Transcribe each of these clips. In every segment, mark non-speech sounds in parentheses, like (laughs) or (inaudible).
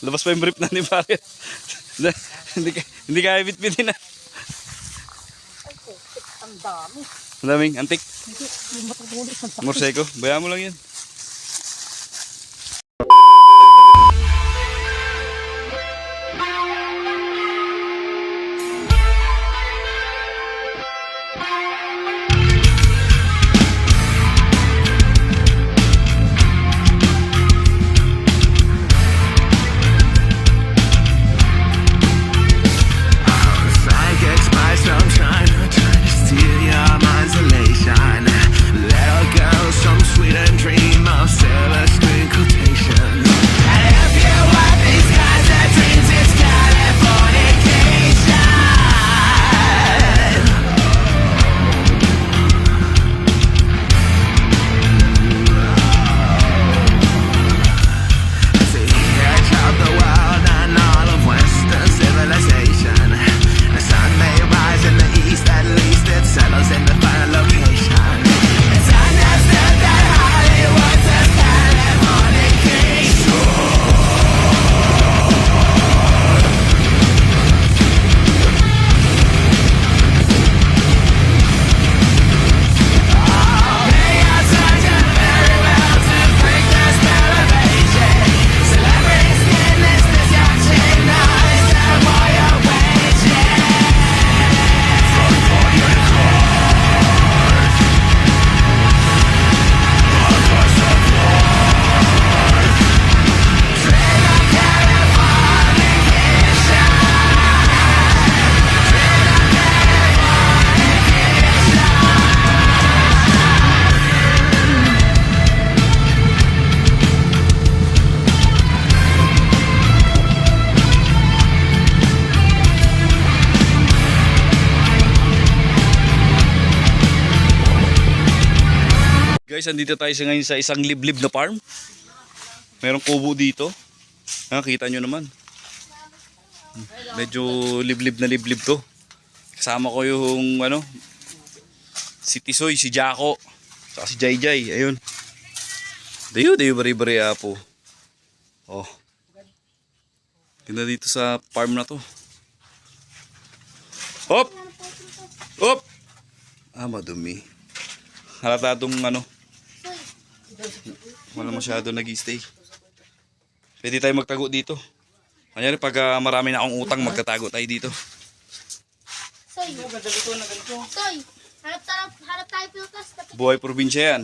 Labas pa yung brief na ni pare. hindi, ka- hindi kaya bitbitin na. Ang dami. Ang daming antik. Morseko. Bayaan mo lang yan. Guys, andito tayo sa ngayon sa isang liblib na farm. Merong kubo dito. Nakita nyo naman. Medyo liblib na liblib to. Kasama ko yung ano, si Tisoy, si Jaco, saka si Jai Jai. Ayun. Dayo, dayo bari-bari apo. Oh. Ganda dito sa farm na to. Hop! Hop! Ah, madumi. Halatadong ano, wala masyado nag-stay. Pwede tayo magtago dito. Kanyari pag ah, marami na akong utang, magtatago tayo dito. Soy. Soy. Hanap tayo, hanap tayo pilkas. Tapos Buhay probinsya yan.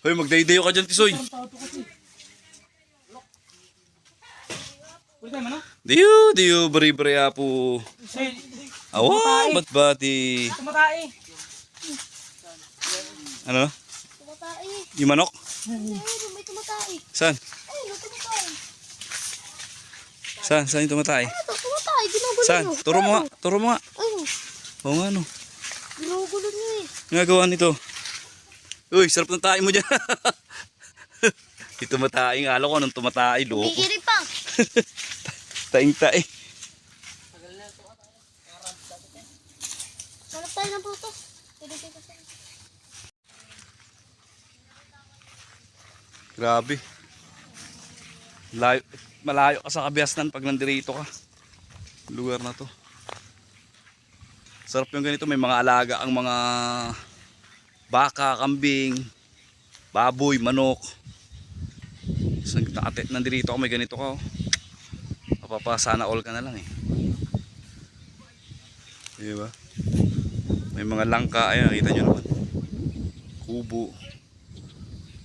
Hoy, magdaydayo ka dyan, Tisoy. Diyo, diyo, bari-bari apo. Awa, ba't bati? Tumatay. Ano? Tumatay. Yung manok? Ayun, may tumatay. Saan? Ayun, tumatay. Saan? Saan yung tumatay? Ano to? Tumatay. Ginugulo Saan? Turo mo nga, turo mo nga. Ayun. Oo nga, no. Ginugulo nyo eh. Ginagawa nito. Uy, sarap ng tayo mo dyan. (laughs) Ito mataing, alam ko anong tumatay, loko. (laughs) Gigirin pa. Taing tae. Hanap tayo ng pilkas. Pwede kayo kasoy. Grabe. Layo, malayo ka sa kabiasnan pag nandirito ka. Lugar na to. Sarap yung ganito, may mga alaga ang mga baka, kambing, baboy, manok. So, nakati- nandirito ako, may ganito ka oh. Mapapasana all ka na lang eh. Di ba? May mga langka, ayun, nakita nyo naman. Kubo.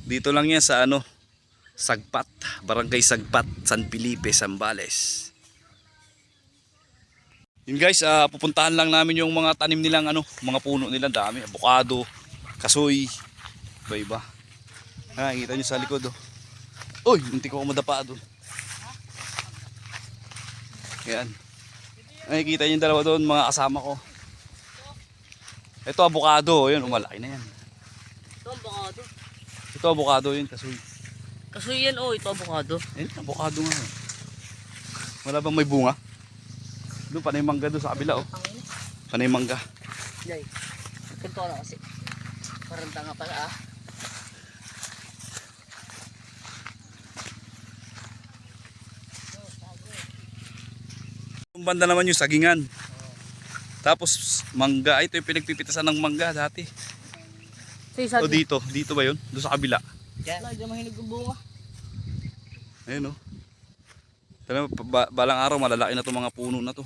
Dito lang yan sa ano, Sagpat, Barangay Sagpat, San Felipe, Zambales. Yun guys, ah, pupuntahan lang namin yung mga tanim nilang ano, mga puno nilang dami, avocado, kasoy, iba-iba. Ah, kita nyo sa likod oh. Uy, hindi ko madapa doon. Yan. Ay, kita nyo yung dalawa doon, mga kasama ko. Ito avocado, yun, umalaki na yan. Ito bukado. Ito avocado yun, kasoy. Kasoy yan, oh. Ito avocado. Yan, avocado nga. Eh. Wala bang may bunga? Doon, panay mangga doon sa kabila, oh. Panay mangga. Yay. Kunto na kasi. Parang tanga pala, ah. Yung banda naman yung sagingan. Tapos mangga, ito yung pinagpipitasan ng mangga dati. Sa isa O dito, dito ba yun? Doon sa kabila. Wala, diyan mahinog yung bunga. Ayun o. Tala, ba- balang araw malalaki na itong mga puno na to.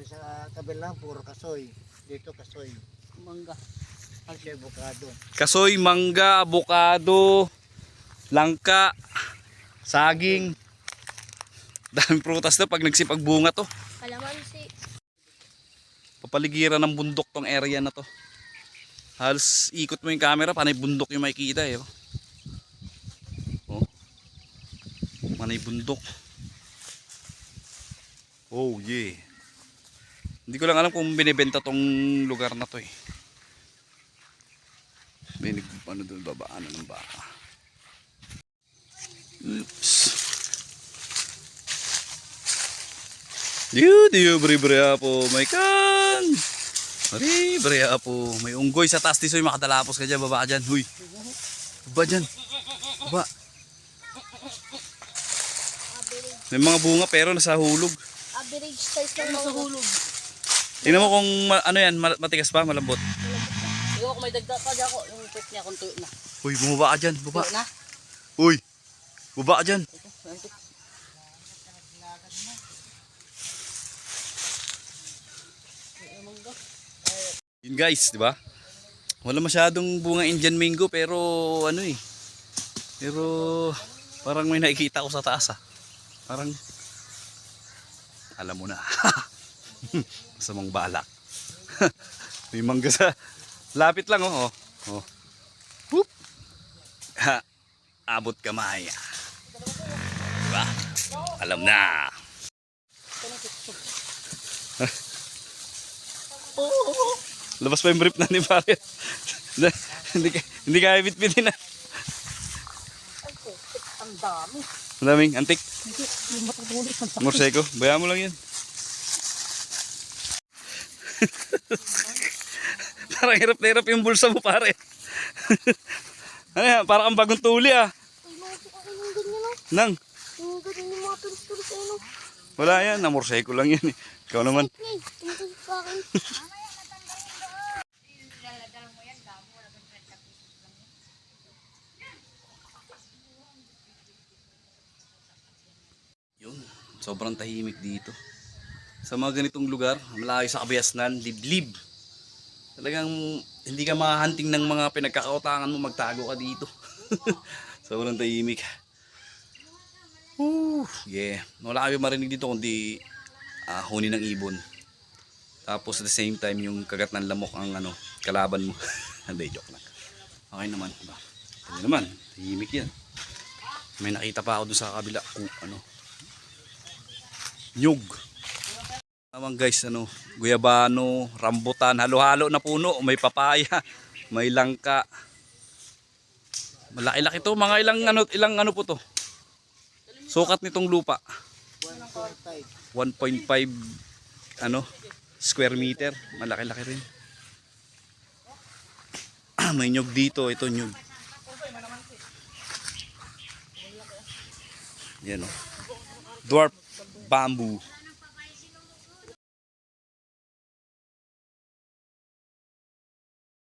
Yung sa kabilang puro kasoy. Dito kasoy. Mangga. Kasi avocado. Kasoy, mangga, abukado, langka, saging. Daming prutas na pag nagsipagbunga to. Kalamansi. Papaligiran ng bundok tong area na to. Halos ikot mo yung camera, panay bundok yung makikita eh. oh. Oh. Panay bundok. Oh yeah. Hindi ko lang alam kung binibenta tong lugar na to eh. May nag, ano doon, babaan ng baka. Oops. Diyo, diyo, bri bri po, may kan. Bri bri po, may unggoy sa taas tisoy, makadalapos ka dyan, baba ka dyan, huy. Baba dyan, baba. May mga bunga pero nasa hulog. Average size ng Sa mga hulog. Tingnan mo kung ma- ano yan, ma- matigas pa, malambot. Ikaw kung may dagdag pa dyan ako, yung pet niya kung tuyo na. Huy, bumaba ka dyan, baba. Huy, baba ka dyan. Ito, ito. Ay, mangga. Yun guys, di ba? Wala masyadong bunga Indian mango pero ano eh. Pero parang may nakikita ko sa taas ah. Parang alam mo na. (laughs) Masamang balak. (laughs) may mangga sa lapit lang oh. oh. oh. Whoop. Ha. Abot kamay. Diba? Alam na. (laughs) Labas pa yung brief na ni pare. hindi ka, hindi kaya bitbitin na. Ang dami. Antik. Matutuloy sa sakit. Morseko. Bayaan mo lang yan. (laughs) parang hirap na hirap yung bulsa mo pare. (laughs) ano yan? Parang ang bagong tuli ah. Nang. Wala yan. Namorseko lang yan eh. Ikaw naman. (laughs) Ngay, tumutulis sa akin. Yun. Sobrang tahimik dito. Sa mga ganitong lugar, malayo sa kabayasnan, liblib. Talagang hindi ka makahunting ng mga pinagkakautangan mo, magtago ka dito. (laughs) Sobrang tahimik. Woo, yeah. Wala kami marinig dito kundi ah, huni ng ibon. Tapos at the same time yung kagat ng lamok ang ano, kalaban mo. (laughs) Hindi, joke lang. Okay naman. Diba? Hindi naman, tahimik yan. May nakita pa ako doon sa kabila. Ku, ano, nyug. Naman guys, ano, guyabano, rambutan, halo-halo na puno, may papaya, (laughs) may langka. Malaki-laki to, mga ilang ano, ilang ano po to. Sukat nitong lupa. 1.5 ano, square meter. Malaki-laki rin. (clears throat) may nyug dito, ito nyug. Yan o. Dwarf bamboo.